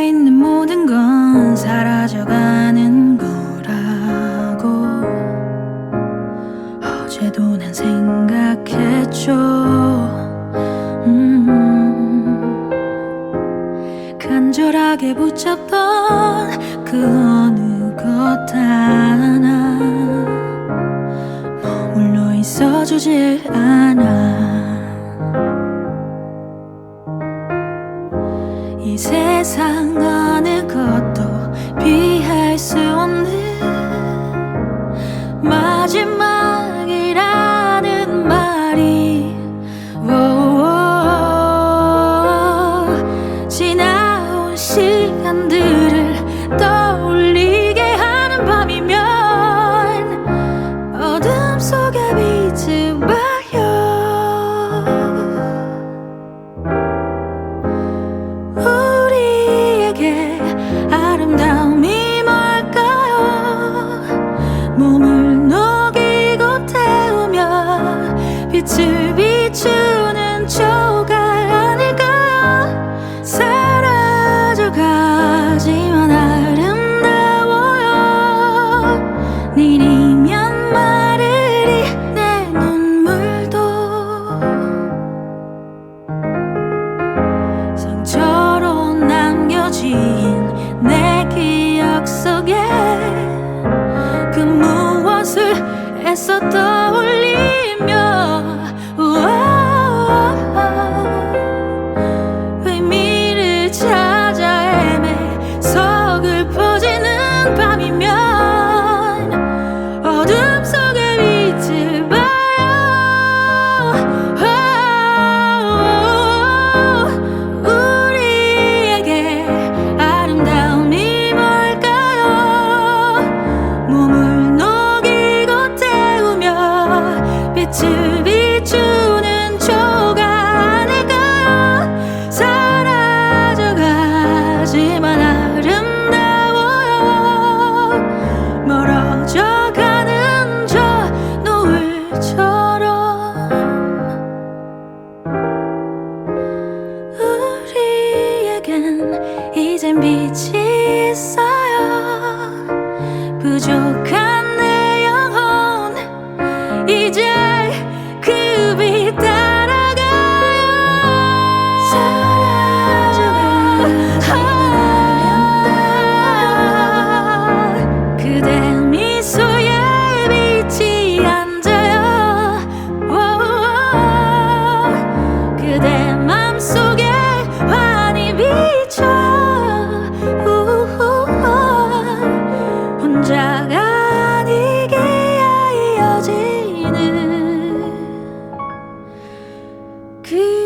있는 모든 건 사라져가는 거라고. 어제도 난 생각했죠. 음. 간절하게 붙잡던 그 어느 것 하나. 머물러 있어주질 않아. 이 세상 어느 것도 비할 수 없는 eso todo. 모습이 주는 조가 아닐까요 사라져가지만 아름다워요. 멀어져가는 저 노을처럼 우리에겐 이젠 빛이 Cool.